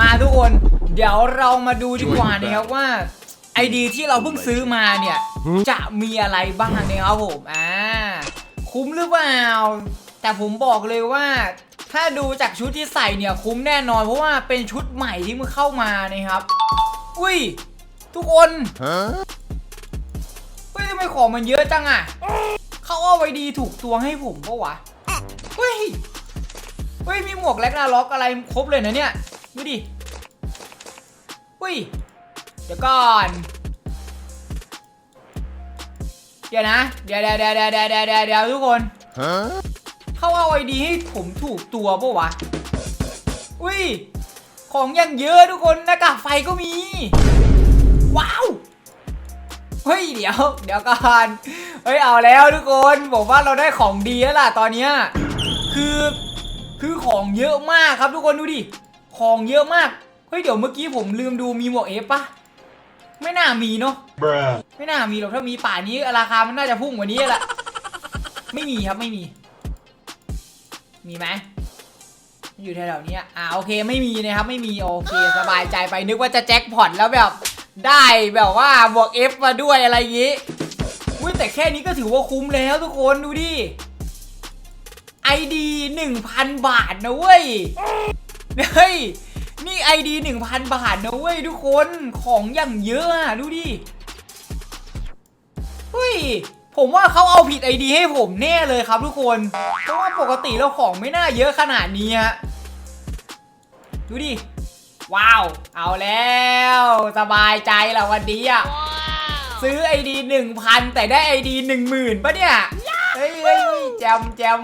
มาทุกคน เดี๋ยวเรามาดูดีกว่านะครับว่าไอดีที่เราเพิ่งซื้อมาเนี่ย จะมีอะไรบ้างนะครับผมอ่าคุ้มหรือเปล่า แต่ผมบอกเลยว่า ถ้าดูจากชุดที่ใส่เนี่ยคุ้มแน่นอนเพราะว่าเป็นชุดใหม่ที่มันเข้ามานะครับ อุ้ย ทุกคนเฮ้ยทำไมของมันเยอะจังอะเขาเอาไว้ดีถูกตัวให้ผมปะวะเฮ้ยเฮ้ยมีหมวกแล็กนาล็อกอะไรครบเลยนะเนี่ย ดูดิอุ้ย เดี๋ยวก่อน เดี๋ยวนะ เดี๋ยวเดี๋ยวเดี๋ยวเดี๋ยวเดี๋ยวเดี๋ยวทุกคนเข้าเอาไอดีให้ผมถูกตัวปะวะ อุ้ย ของยังเยอะทุกคนหน้ากากไฟก็มี ว้าว เฮ้ย เดี๋ยว เดี๋ยวก่อน เฮ้ย เอาแล้วทุกคนบอกว่าเราได้ของดีแล้วล่ะตอนเนี้ยคือ คือของเยอะมากครับทุกคนดูดิ ของเยอะมาก เฮ้ยเดี๋ยวเมื่อกี้ผมลืมดูมีหมวกเอฟปะไม่น่ามีเนาะ Bruh. ไม่น่ามีหรอกถ้ามีป่านนี้ราคามันน่าจะพุ่งกว่านี้แหละไม่มีครับไม่มี มีไหมอยู่แถวๆเนี้ยอ่าโอเคไม่มีนะครับไม่มีโอเคสบายใจไปนึกว่าจะแจ็คพอตแล้วแบบได้แบบว่าบวก F มาด้วยอะไรอย่างงี้อุ้ยแต่แค่นี้ก็ถือว่าคุ้มแล้วทุกคนดูดิ ID 1,000บาทนะเว้ย เฮ้ย นี่ ID 1,000บาทนะเว้ยทุกคนของอย่างเยอะอะดูดิ เฮ้ย ผมว่าเขาเอาผิด ID ให้ผมแน่เลยครับทุกคนเพราะว่าปกติแล้วของไม่น่าเยอะขนาดนี้ฮะดูดิ ว้าว เอาแล้ว สบายใจแล้ววันนี้อะซื้อ ID 1,000แต่ได้ ID 10,000ปะเนี่ย เฮ้ยเฮ้ยเฮ้ยแจมแจม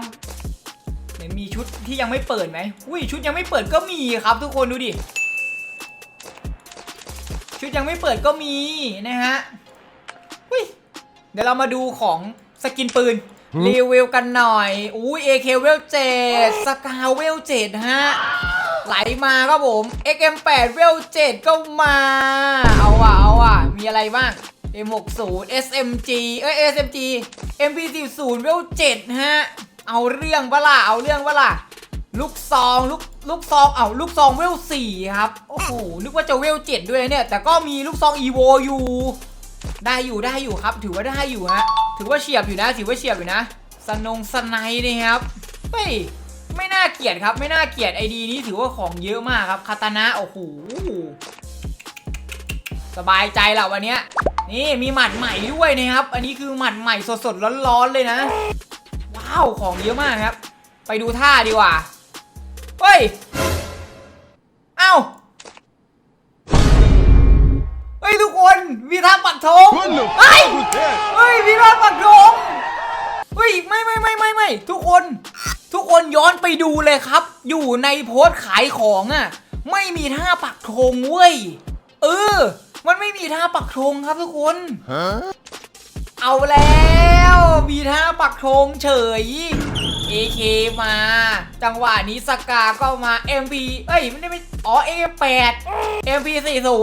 เห็นมีชุดที่ยังไม่เปิดไหมอุ้ยชุดยังไม่เปิดก็มีครับทุกคนดูดิ ชุดยังไม่เปิดก็มีนะฮะอุ้ยเดี๋ยวเรามาดูของสกินปืนรีวิวกันหน่อยอุ้ย AK เวล7สกาเวล7ฮะไหลมาครับผม XM8 เวล7ก็มา เอาว่ะเอาว่ะมีอะไรบ้าง M60 SMG เอ้ย SMG MP40 เวล7ฮะ เอาเรื่องปะล่ะเอาเรื่องปะล่ะลูกซองลูกลูกซองเอาลูกซองเวล4ครับโอ้โหนึกว่าจะเวล7ด้วยเนี่ย แต่ก็มีลูกซอง EVO อยู่ได้อยู่ได้อยู่ครับ ถือว่าได้อยู่ฮะถือว่าเฉียบอยู่นะ ถือว่าเฉียบอยู่นะสนงสไนนี่ครับเฮ้ยไม่น่าเกลียดครับไม่น่าเกลียดไอดีนี้ถือว่าของเยอะมากครับคาตานะโอ้โหสบายใจละวันเนี้ยนี่มีหมัดใหม่ด้วยนะครับ อันนี้คือหมัดใหม่สดๆร้อนๆเลยนะ ว้าวของเยอะมากครับ ไปดูท่าดีกว่า เฮ้ย เอ้า เฮ้ยทุกคนมีท่าปักธง What the เฮ้ย fuck was that? เฮ้ยมีท่าปักธงเฮ้ยไม่ไม่ไม่ไม่ไม่ทุกคน ทุกคนย้อนไปดูเลยครับ อยู่ในโพสต์ขายของอะ่ะ ไม่มีท่าปักธงเว้ย เออ มันไม่มีท่าปักธงครับทุกคน Huh? เอาแล้วมีท่าปักธงเฉย AK มา จังหวะนี้สกาก็มา MP เอ้ยไม่ได้ไม่อ๋อ A8 MP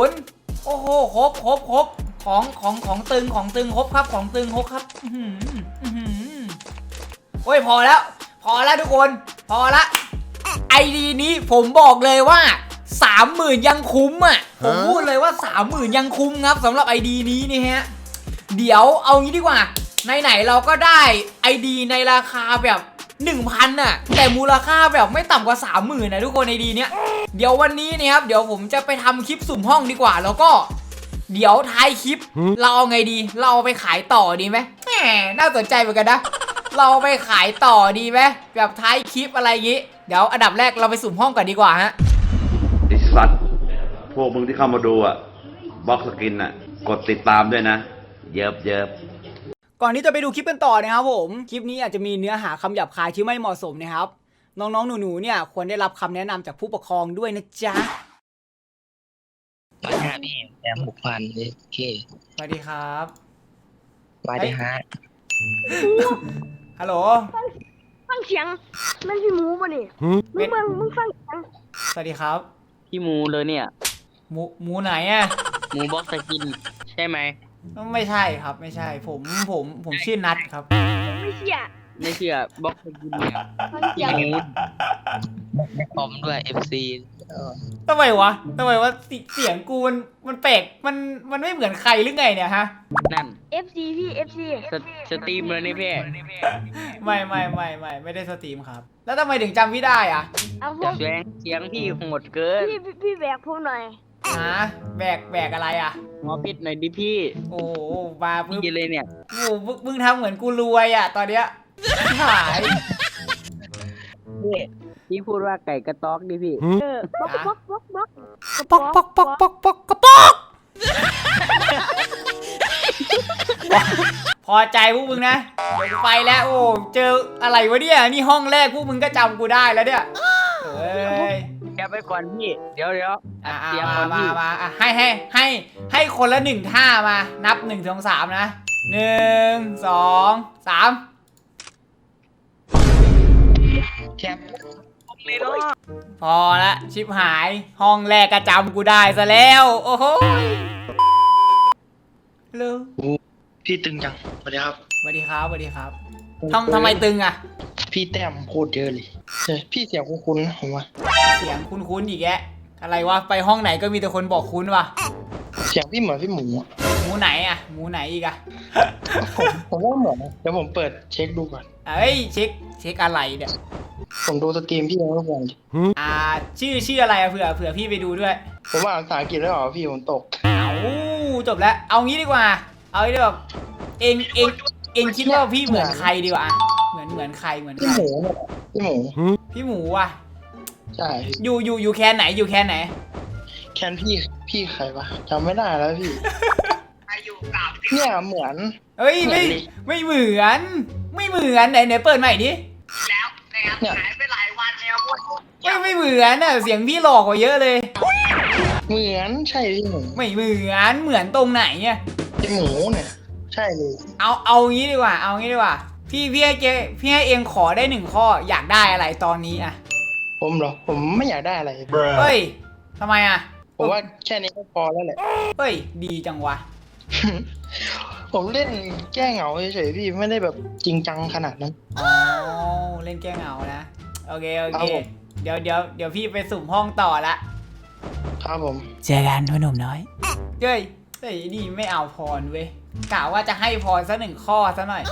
40โอ้โหครบครบครบของของของตึงของตึงครบครับของตึงครบครับอือหืออือหือโอ้ยพอแล้ว พอแล้วทุกคน พอละไอดีนี้ผมบอกเลยว่าสามหมื่นยังคุ้มอะผมพูดเลยว่าสามหมื่นยังคุ้มครับสำหรับไอดีนี้นี่ฮะ เดี๋ยวเอางี้ดีกว่า ไหนๆเราก็ได้ ID ในราคาแบบ 1,000น่ะ แต่มูลค่าแบบไม่ต่ำกว่า 30,000นะทุกคนไอดีเนี้ย เดี๋ยววันนี้เนี่ยครับเดี๋ยวผมจะไปทำคลิปสุ่มห้องดีกว่า แล้วก็ เดี๋ยวท้ายคลิป เราเอาไงดี เราเอาไปขายต่อดีไหมแหมน่าสนใจเหมือนกันนะ เราเอาไปขายต่อดีไหมแบบท้ายคลิปอะไรอย่างงี้ เดี๋ยวอันดับแรกเราไปสุ่มห้องก่อนดีกว่าฮะ ไอสัตว์ พวกมึงที่เข้ามาดูอะบล็อกสกินอะ กดติดตามด้วยนะ เยิบเยิบก่อนที่จะไปดูคลิปกันต่อนะครับผม คลิปนี้อาจจะมีเนื้อหาคำหยาบคายที่ไม่เหมาะสมนะครับ น้องๆ หนูๆ เนี่ยควรได้รับคำแนะนำจากผู้ปกครองด้วยนะจ๊ะมาหาพี่แอมหกพันโอเคสวัสดีครับมาดีฮะฮัลโหล ฟังเสียงนั่นพี่หมูป่ะนี่มึงมึงมึงฟังเสียงสวัสดีครับ พี่หมูเลยเนี่ย หมูหมูไหนอะหมูบล็อกสกิน ใช่ไหม ไม่ใช่ครับ ไม่ใช่ ผมผมผมชื่อนัทครับไม่เสียไม่เชื่อบล็อกสกินเนี่ยฟังเสียงหมูไม่พร้อมด้วย FC เออทำไมวะทำไมวะเสีเสียงกูมันมันแปลกมันมันไม่เหมือนใครหรือไงเนี่ยฮะ นั่น FC พี่ FC สสตรีมเลยนี่พี่ไม่ไม่ไม่ไม่ไม่ได้สตรีมครับ แล้วทำไมถึงจำพี่ได้อะเอาพวกเสียงเสียงพี่โหดเกินพี่พี่พี่แบกผมหน่อย ฮะแบกแบกอะไรอะ หมอพิษหน่อยดิพี่โอ้โหมาปึ๊บพี่เลยเนี่ย โอ้โหมึงมึงทำเหมือนกูรวยอะ ตอนเนี้ยหายพี่พี่พูดว่าไก่กระต๊อกดิพี่ เออบ๊อกบ๊อกบ๊อกบ๊อกปอกปอกปอกปอกปอกกระปอกพอใจพวกมึงนะเดี๋ยวกูไปแล้ว โอ้เจออะไรวะเนี่ย นี่ห้องแรกพวกมึงก็จำกูได้แล้วเนี่ยเฮ้ย แกไปก่อนพี่ เดี๋ยวเดี๋ยว อะเสียงอะก่มาอนมาพี่มาอะให้ให้ให้ให้คนละหนึ่งท่ามา นับหนึ่งสองสามนะหนึ่งสองสามแคปเลยเนาะพอละชิบหายห้องแรกก็จำกูได้ซะแล้ว โอ้โหเร็วพี่ตึงจังสวัสดีครับสวัสดีครับสวัสดีครับทำทำไมตึงอะ พี่แต้มโคตรเยอะเลยใช่พี่เสียงคุ้นๆนะผมว่าเสียงคุ้นๆอีกแกะ อะไรวะไปห้องไหนก็มีแต่คนบอกคุ้นว่ะเสียงพี่เหมือนพี่หมูอะหมูไหนอะหมูไหนอีกอะผมผมว่าเหมือนนะเดี๋ยวผมเปิดเช็คดูก่อน เอ้ยเช็คเช็คอะไรเนี่ยผมดูสตรีมพี่แล้วก็งงอ่าชื่อชื่ออะไรอะเผื่อเผื่อพี่ไปดูด้วยผมว่าภาษาอังกฤษแล้วเหรอพี่ผมตกเอาจบแล้ว เอางี้ดีกว่า เอางี้ดีกว่าเองเองเองคิดว่าพี่เหมือนใครดีกว่าอะเหมือนเหมือนใครเหมือนพี่ใครหมูเนี่ยพี่หมูพี่หมูอะ ใช่พี่อยู่อยู่อยู่แคนไหนอยู่แคนไหน แคนพี่พี่ใครวะจำไม่ได้แล้วพี่เนี่ยเหมือนเฮ้ยไม่เหมือนดิไม่เหมือน ไม่เหมือนไหนไหนเปิดใหม่ดิเนี่ยไม่ไม่เหมือนอะเสียงพี่หลอกกว่าเยอะเลย เหมือนใช่พี่หมูไม่เหมือนเหมือนตรงไหนอะพี่หมูเนี่ย ใช่เลยเอาเอางี้ดีกว่า เอางี้ดีกว่า พี่พี่ให้เจพี่ให้เองขอได้หนึ่งข้ออยากได้อะไรตอนนี้อะ ผมเหรอ ผมไม่อยากได้อะไร เฮ้ยทำไมอะผมว่าแค่นี้ก็พอแล้วแหละ เฮ้ย ดีจังวะ ผมเล่นแก้เหงาเฉยๆพี่ไม่ได้แบบจริงจังขนาดนั้น อ๋อ เล่นแก้เหงานะ โอเค โอครัเคบผม เดี๋ยวเดี๋ยวเดี๋ยวพี่ไปสุ่มห้องต่อละ ครับผม เจอกันพ่อหนุ่มน้อย เฮ้ยเฮ้ยนี่ไม่เอาพรเว้ยกะว่าจะให้พรสักหนึ่งข้อซะหน่อย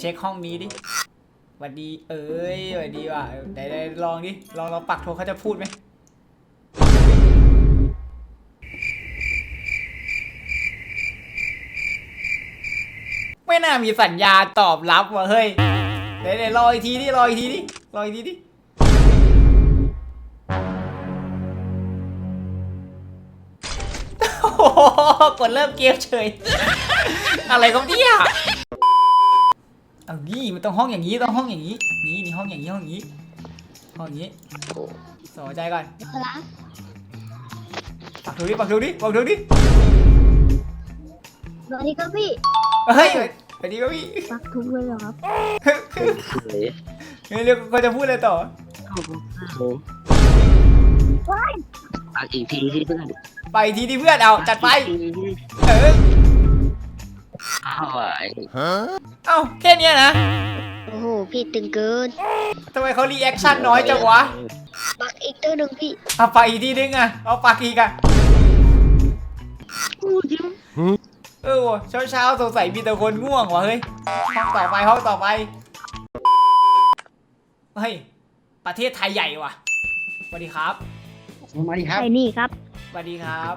เช็คห้องนี้ดิหวัดดี เอ้ยหวัดดีว่ะไหนไหนลองดิ ลองลองปักโทรเขาจะพูดไหมไม่น่ามีสัญญาตอบรับว่ะเฮ้ยเดี๋ยวเดี๋ยวรออีกทีดิรออีกทีดิรออีกทีดิโอ้โหกดเริ่มเกมเฉย อะไรครับเนี่ย เอานี่มันต้องห้องอย่างนี้ต้องห้องอย่างนี้ นี่นี่ห้องอย่างนี้ห้องอย่างนี้ ห้องอย่างนี้สอใจก่อนปักถูดิปักถูดิปักถูดิสวัสดีครับพี่เฮ้ยสวัสดีครับพี่ปักทุกเลยเหรอครับเฮ้ยเรียกเขาจะพูดอะไรต่ออักอีกทีที่เพื่อนไปทีที่เพื่อนเอาจัดไปเอออ้าวไอ้ เอ้าแค่เนี้ยนะโอ้โห พี่ตึงเกิน ทำไมเขารีแอคชั่นน้อยจังวะปักอีกตัวหนึ่งพี่เอาไปอีกทีนึงอะเอาปักอีกอะอู้จิ้มเออเช้าเช้าๆสงสัยมีแต่คนง่วงว่ะเฮ้ยห้องต่อไปห้องต่อไปเฮ้ยประเทศไทยใหญ่ว่ะสวัสดีครับมาดิครับ ใช่นี่ครับสวัสดีครับ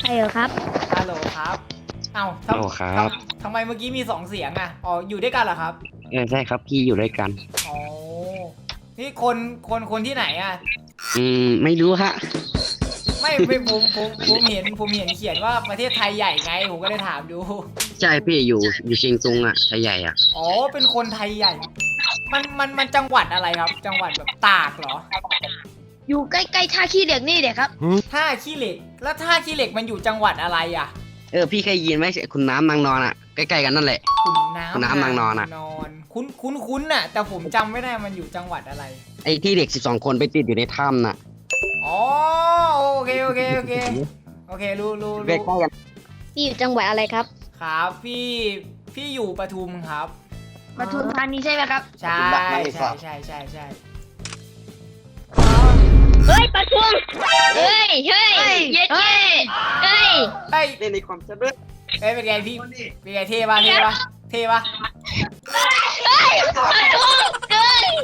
ใช่เหรอครับฮัลโหลครับ เอ้าทำฮัลโหลครับทำทำไมเมื่อกี้มีสองเสียงอะอ๋ออยู่ด้วยกันเหรอครับเออใช่ครับพี่อยู่ด้วยกัน อ๋อนี่คนคนคนที่ไหนอะ อืมไม่รู้ฮะไม่ไม่ผมผมผมเห็นผมเห็นเขียนว่าประเทศไทยใหญ่ไงผมก็เลยถามดู ใช่พี่อยู่อยู่เชียงตุงอะไทยใหญ่อะอ๋อเป็นคนไทยใหญ่ มันมันมันจังหวัดอะไรครับ จังหวัดแบบตากเหรอ อยู่ใกล้ๆท่าขี้เหล็กนี่เด็กครับท่าขี้เหล็ก แล้วท่าขี้เหล็กมันอยู่จังหวัดอะไรอะ เออพี่เคยยินไหมคุณน้ำนางนอนอะใกล้ๆกันนั่นแหละขุนน้ำขุนน้ำนางนอนอะ นอนคุ้นคุ้นคุ้นน่ะ แต่ผมจำไม่ได้มันอยู่จังหวัดอะไร ไอ้ที่เด็ก 12 คนไปติดอยู่ในถ้ำน่ะอ๋อโอเคโอเคโอเคโอเครู้รู้ใกรู้ล้ๆกันพี่อยู่จังหวัดอะไรครับครับพี่พี่อยู่ปทุมครับปทุมธานีใช่ไหมครับ ใช่ใช่ใช่ใช่ใช่ เฮ้ยปทุมเฮ้ยเฮ้ยเย้เย้เฮ้ยเฮ้ยเล่นในความจะด้วยเฮ้ยเป็นไงพี่เป็นไงเท่ปะเท่ปะเท่ปะเฮ้ยปทุมเกิน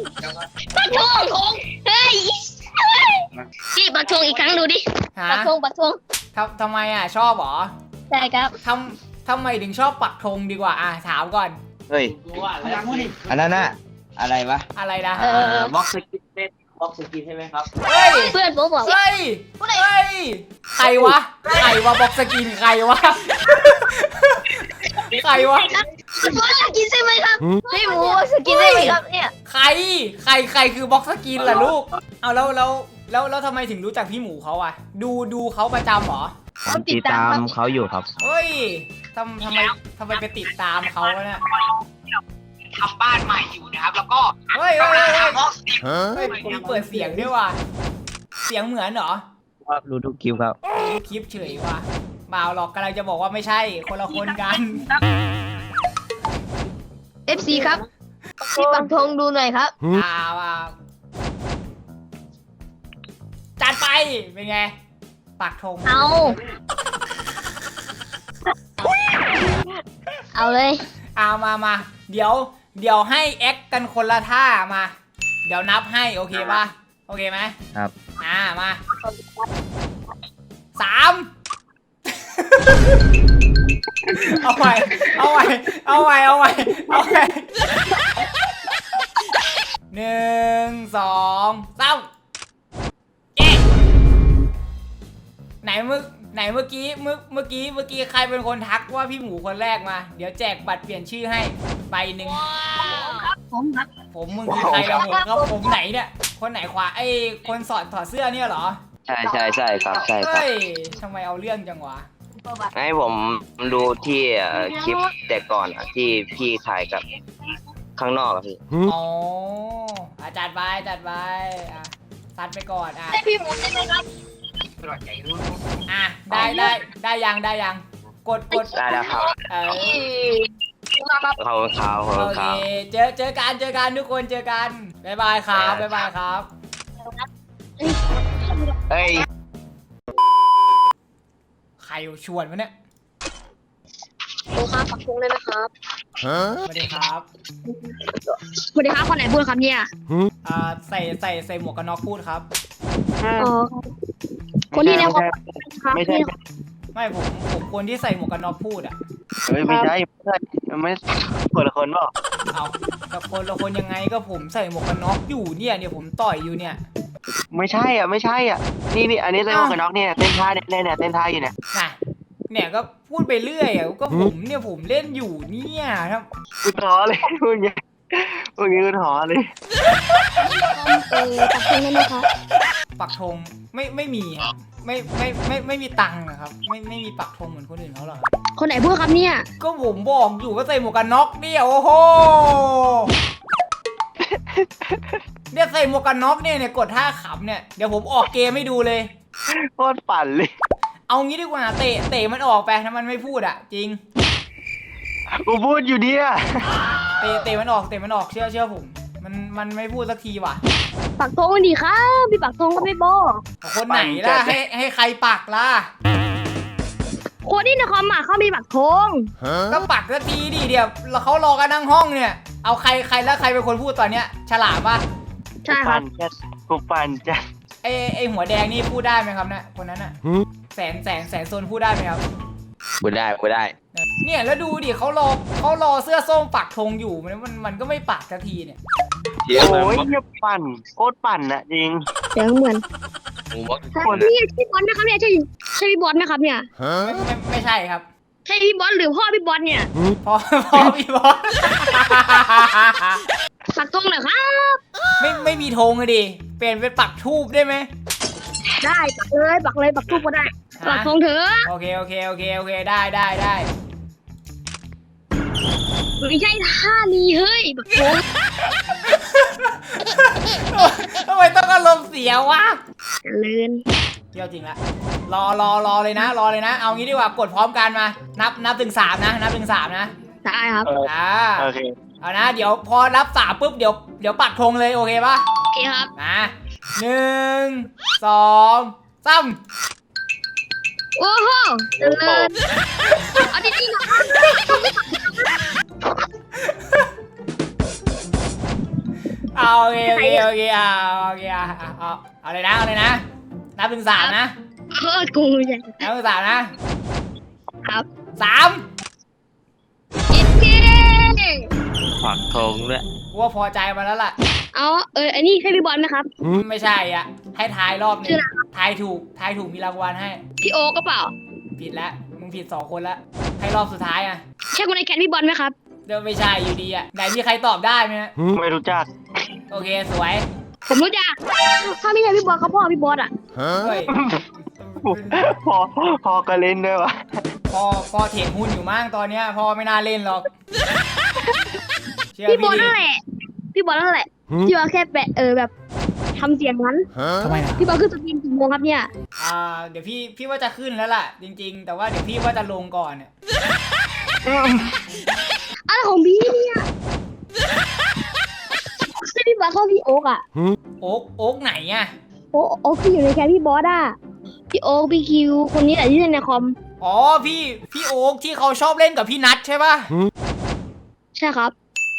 ปทุมเฮ้ยพี่ปทุมอีกครั้งดูดิฮะปทุมปทุมทำทำไมอะชอบเหรอใช่ครับทำทำไมถึงชอบปักธงดีกว่าอะถามก่อนเฮ้ยอันนั้นน่ะอะไรวะอะไรนะเออบ็อกสกินเซ็ต บ็อกสกินใช่ไหมครับ เฮ้ย เพื่อนผมบอกว่าเฮ้ย เฮ้ย ใครวะ ใครวะบอกสกินใครวะ ใครวะครับปทุมสกินใช่ไหมครับพี่หมูสกินใช่ไหมครับเนี่ยใคร ใคร ใครคือบ็อกสกินล่ะลูก เอาแล้วแล้วแล้วแล้วทำไมถึงรู้จักพี่หมูเขาอะดูดูเขาประจำเหรอ ผมติดตามเขาอยู่ครับ เฮ้ยทำทำไมทำไมไปติดตามเขาวะเนี่ย ทำบ้านใหม่อยู่นะครับ แล้วก็เฮ้ยเฮ้ยเฮ้ยเฮ้ยห้องสตรีมเฮ้ยผมเปิดเสียงด้วยว่ะ เสียงเหมือนเหรอว่ารู้ทุกคลิปครับ ดูคลิปเฉยว่ะเปล่าหรอกกำลังจะบอกว่าไม่ใช่ คนละคนกันเอฟซีครับพี่ปักธงดูหน่อยครับ อ่าว่าจัดไป เป็นไง ปักธงเอา เอาเลย เอามามา เดี๋ยว เดี๋ยวให้แอคกันคนละท่ามา เดี๋ยวนับให้โอเคป่ะ โอเคไหมครับ อ่ามาสามเอาใหม่เอาใหม่เอาใหม่เอาใหม่เอาใหม่หนึ่งสองสาม กี้เมื่อกี้ใครเป็นคนทักว่าพี่หมูคนแรกมา เดี๋ยวแจกบัตรเปลี่ยนชื่อให้ใบหนึ่งผมครับผมมึงคือใครละผมครับผมไหนเนี่ย คนไหนขวาไอ้คนสอดถอดเสื้อเนี่ยเหรอใช่ใช่ใช่ครับใช่ครับเฮ้ยทำไมเอาเรื่องจังวะ ให้ผมดูที่เอ่อคลิปแต่ก่อนอะที่พี่ถ่ายกับข้างนอกอะพี่อ๋ออาจัดไปจัดไปอะซัดไปก่อนอะ ได้พี่หมูใช่ไหมครับ อะได้ได้ได้ยังได้ยัง กดกดได้แล้วครับเออครับขอบคุณครับขอบโอคุณเคครับเจอเจอกันเจอกันทุกคนเจอกันบ๊ายบายครับบ๊ายบายครับเฮ้ยใครชวนวะเนี่ยโอ้ครับปักธงได้ไหมครับสวัสดีครับสวัสดีครับคนไหนพูดครับเนี่ยอ่าใส่ใส่ใส่หมวกกันน็อกพูดครับ อ๋อ คนที่ในคอมครับไม่ใช่ที่ไม่ผมผมคนที่ใส่หมวกกันน็อกพูดอะเฮ้ยไม่ใช่ไม่ใช่ไม่คนละคนเปล่าเอาแต่คนละคนยังไงก็ผมใส่หมวกกันน็อกอยู่เนี่ยเนี่ยผมต่อยอยู่เนี่ย ไม่ใช่อะไม่ใช่อะนี่นี่อันนี้เลยหมวกกันน็อกเนี่ยเต้นท่าเนี่ยเนี่ยเนี่ยเต้นท่าอยู่เนี่ยน่ะเนี่ยก็พูดไปเรื่อยอะก็ผมเนี่ยผมเล่นอยู่เนี่ยครับกูท้อเลยพูดอย่างเงี้ย พูดอย่างงี้กูท้อเลย เออปักธงได้ไหมครับปักธงไม่ไม่มีครับไม่ไม่ไม่ไม่มีตังค์นะครับ ไม่ไม่มีปักธงเหมือนคนอื่นเขาหรอกครับคนไหนพูดครับเนี่ย ก็ผมบอกอยู่ว่าใส่หมวกกันน็อกเนี่ยโอ้โหเนี่ยใส่หมวกกันน็อกเนี่ยเนี่ยกดท่าขำเนี่ยเดี๋ยวผมออกเกมให้ดูเลย โคตรปั่นเลย เอางี้ดีกว่าเตะเตะมันออกไปถ้ามันไม่พูดอะจริง กูพูดอยู่เนี่ย เตะเตะมันออกเตะมันออกเชื่อเชื่อผม มันมันไม่พูดสักทีว่ะ ปักธงดีครับพี่ปักธงก็ไม่บอกคนไหนล่ะให้ให้ใครปักล่ะคนที่ในคอมอะเขามีปักธงก็ปักสักทีดิเดี๋ยวแล้วเขารอกันนั่งห้องเนี่ย เอาใครใครแล้วใครเป็นคนพูดตอนเนี้ย ฉลาดปะใช่ครัปั่บนจัดกูปั่นจัดไอไอหัวแดงนี่พูดได้ไหมครับเนี่ยคนนั้นอะแสนแสนแสนโซนพูดได้ไหมครับกูได้กูได้ เนี่ยแล้วดูดิเขารอเขารอเสื้อส้มปักธงอยู่มันมันมันก็ไม่ปักสักทีเนี่ยโอ้ยเหี้ยปั่นโคตรปั่นอะจริงเสียงเหมือนหมูบอกนี่พี่บอลนะครับเนี่ยใช่ใช่พี่บอลไหมครับเนี่ยไม่ไม่ไม่ใช่ครับใช่พี่บอลหรือพ่อพี่บอลเนี่ยพอพอพี่บอสปักธงหน่อยครับ ไม่ไม่มีธงเลยดิเปลี่ยนเป็นปักทูบได้ไหมได้ปักเลยปักเลยปักทุกก็ได้ปักธงเถอะโอเคโอเคโอเคโอเคได้ได้ได้ ไม่ใช่ท่านี้เฮ้ยปักธงทำไมต้องอารมณ์เสียวะเจริญเที่ยวจริงละรอรอรอเลยนะ รอเลยนะ เอางี้ดีกว่ากดพร้อมกันมา นับนับถึงสามนะ นับถึงสามนะได้ครับเอออ่าโอเคเอานะ เดี๋ยวพอรับสามปุ๊บเดี๋ยวเดี๋ยวปักธงเลยโอเคปะโอเคครับนะหนึ่งสองสาม โอ้โหเจริญเอาดีๆน่อยเอาโอเคโอเคโอเคเอาโอเคเอาเอาเอาเลยนะเอาเลยนะนับถึงสามนะโคตรกูเลยนับถึงสามนะครับสามเอ็ดเก ปักธงด้วยกูว่าพอใจมาแล้วล่ะ เอาเออ อันนี้ใช่พี่บอลไหมครับ ไม่ใช่อะ ให้ทายรอบหนึชื่งออะไรครับ ทายถูกทายถูกมีรางวัลให้ พี่โอก็เปล่าผิดแล้วมึงผิดสองคนละให้รอบสุดท้ายอะใช่คนในแคนพี่บอลไหมครับ เดิมไม่ใช่อยู่ดีอะไหนมีใครตอบได้ไหมฮะไม่รู้จักโอเคสวยผมรู้จัก ถ้าไม่ใช่พี่บอลเขาพ่อพี่บอลอะ เฮ้ยพอพอก็เล่นด้วยวะพอพอเถียงหุ้นอยู่มั้งตอนเนี้ยพอไม่น่าเล่นหรอก เชื่อพี่บอลดินั่นแหละ พี่บอลนั่นแหละพี่บอลแค่แปะเออแบบทำเสียงนั้น ทำไมนะพี่บอลขึ้นสตรีมกี่โมงครับเนี่ย อ่าเดี๋ยวพี่พี่ว่าจะขึ้นแล้วล่ะ จริง ๆ แต่ว่าเดี๋ยวพี่ว่าจะลงก่อนเนี่ยอะไรของพี่เนี่ยใช่พี่บอลเข้าพี่โอ๊กอะโอ๊กโอ๊กไหนอะโอ๊กโอ๊กที่อยู่ในแคนพี่บอสอะพี่โอ๊กพี่คิวคนนี้แหละที่เล่นในคอม อ๋อพี่พี่โอ๊กที่เขาชอบเล่นกับพี่นัทใช่ป่ะ ใช่ครับ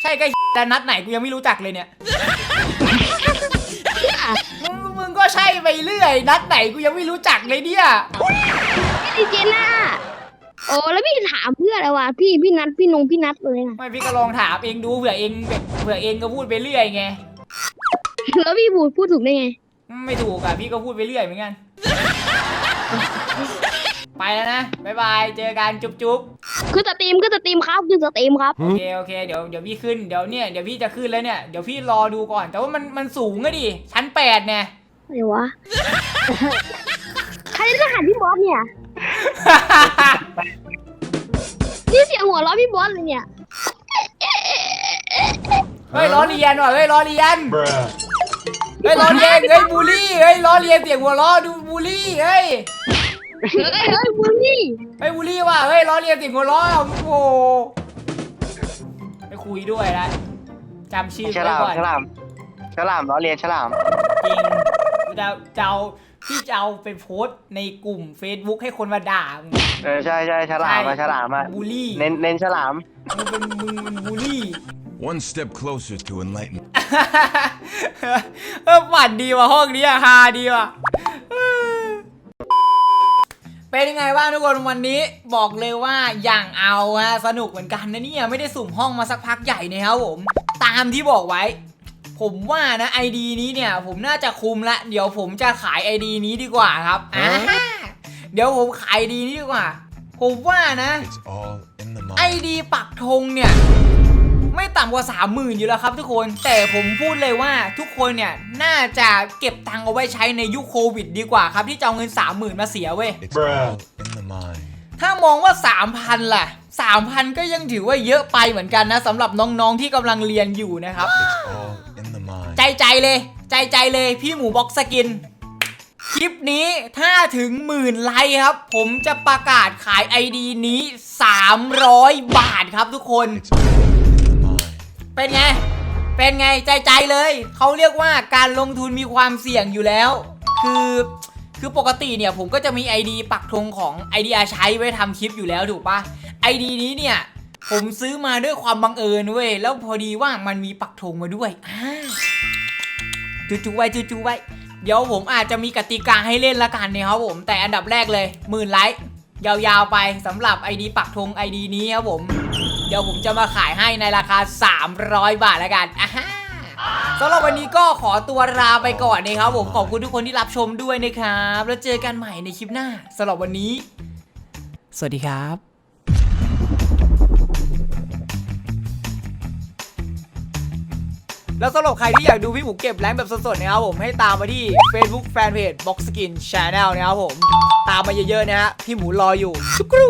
ใช่ก็แต่นัทไหนกูยังไม่รู้จักเลยเนี่ย มึงมึงก็ใช่ไปเรื่อย นัดไหนกูยังไม่รู้จักเลยเนี่ย พี่เจน่าโอ้แล้วพี่ถามเพื่อนอะไรวะพี่พี่นัทพี่นงพี่นัทเลยนะไม่พี่ก็ลองถามเองดูเผื่อเองแบบเผื่อเองก็พูดไปเรื่อยไง แล้วพี่พูดพูดถูกได้ไง ไม่ถูกอะพี่ก็พูดไปเรื่อยเหมือนกัน ไปแล้วนะ บ๊ายบาย เจอกันจุ๊บจุ๊บ คือสตรีมคือสตรีมครับคือสตรีมครับ โอเคโอเคเดี๋ยวเดี๋ยวพี่ขึ้นเดี๋ยวเนี่ยเดี๋ยวพี่จะขึ้นแล้วเนี่ยเดี๋ยวพี่รอดูก่อน แต่ว่ามันมันสูงอะดิชั้นแปดเนี่ย อะไรวะ ใครจะหันพี่บอสเนี่ย นี่เสียงหัวเราะพี่บอสเลยเนี่ย เฮ้ยล้อเลียนว่ะเฮ้ยล้อเลียนเฮ้ยล้อเลียนเฮ้ยบูลลี่เฮ้ยล้อเลียนเสียงหัวล้อดูบูลลี่เฮ้ย เฮ้ยเฮ้ยบุญนี่เฮ้ยบูลลี่ว่ะเฮ้ยล้อเลียนเสียงหัวล้อโอ้โหไปคุยด้วยนะจำชื่อฉไว้ลามก่อนฉลามฉลามล้อเลียนฉลาม จริงกูจะจะเอาพี่จะเอาไปโพสต์ในกลุ่ม Facebook ให้คนมาด่ามึง เออใช่ใช่ฉลามอะฉลามอะบูลลี่ เน้นเน้นฉลาม มึงเป็นมึงเป็นบูลลี่ One step closer to enlightenment. เออฝันดีว่ะห้องนี้อะฮาดีว่ะ เป็นยังไงบ้างทุกคนวันนี้บอกเลยว่าอย่างเอาฮะสนุกเหมือนกันนะเนี่ยไม่ได้สุ่มห้องมาสักพักใหญ่นะครับผม ตามที่บอกไว้ ผมว่านะ ID นี้เนี่ยผมน่าจะคุมละเดี๋ยวผมจะขาย ID นี้ดีกว่าครับอ่าเดี๋ยวผมขาย ID นี้ดีกว่า ผมว่านะ It's all in the ไอ mind. ดีปักธงเนี่ย ไม่ต่ำกว่า 30,000 อยู่แล้วครับทุกคน แต่ผมพูดเลยว่าทุกคนเนี่ยน่าจะเก็บตังค์เอาไว้ใช้ในยุคโควิดดีกว่าครับ ที่จะเอาเงิน 30,000 มาเสียเว้ย It's all in the mind. ถ้ามองว่า 3,000 ล่ะ 3,000 ก็ยังถือว่าเยอะไปเหมือนกันนะสำหรับน้องๆที่กำลังเรียนอยู่นะครับ all in the mind. ใจใจเลย ใจใจเลยพี่หมูบ็อกสกิน คลิปนี้ถ้าถึงหมื่นไลค์ครับ ผมจะประกาศขาย ID นี้ 300 บาทครับทุกคน It's all. เป็นไง เป็นไงใจใจเลย เขาเรียกว่าการลงทุนมีความเสี่ยงอยู่แล้ว คือคือปกติเนี่ยผมก็จะมี ID ปักธงของ ID อาใช้ไว้ทำคลิปอยู่แล้วถูกปะ ID นี้เนี่ยผมซื้อมาด้วยความบังเอิญเว้ยแล้วพอดีว่ามันมีปักธงมาด้วยจูๆไว้จูๆไว้เดี๋ยวผมอาจจะมีกติกาให้เล่นละกันนะครับผม แต่อันดับแรกเลยหมื่นไลค์ยาวๆไปสำหรับ ID ปักธง ID นี้ครับผม เดี๋ยวผมจะมาขายให้ในราคา 300 บาทแล้วกันอ่าฮะสำหรับวันนี้ก็ขอตัวลาไปก่อนนะครับผมขอบคุณทุกคนที่รับชมด้วยนะครับ แล้วเจอกันใหม่ในคลิปหน้าสำหรับวันนี้ สวัสดีครับแล้วสำหรับใครที่อยากดูพี่หมูเก็บแรงแบบสดๆนะครับผมให้ตามมาที่ Facebook Fanpage Box Skin Channel นะครับผม ตามมาเยอะๆนะฮะพี่หมูรออยู่ชุกรู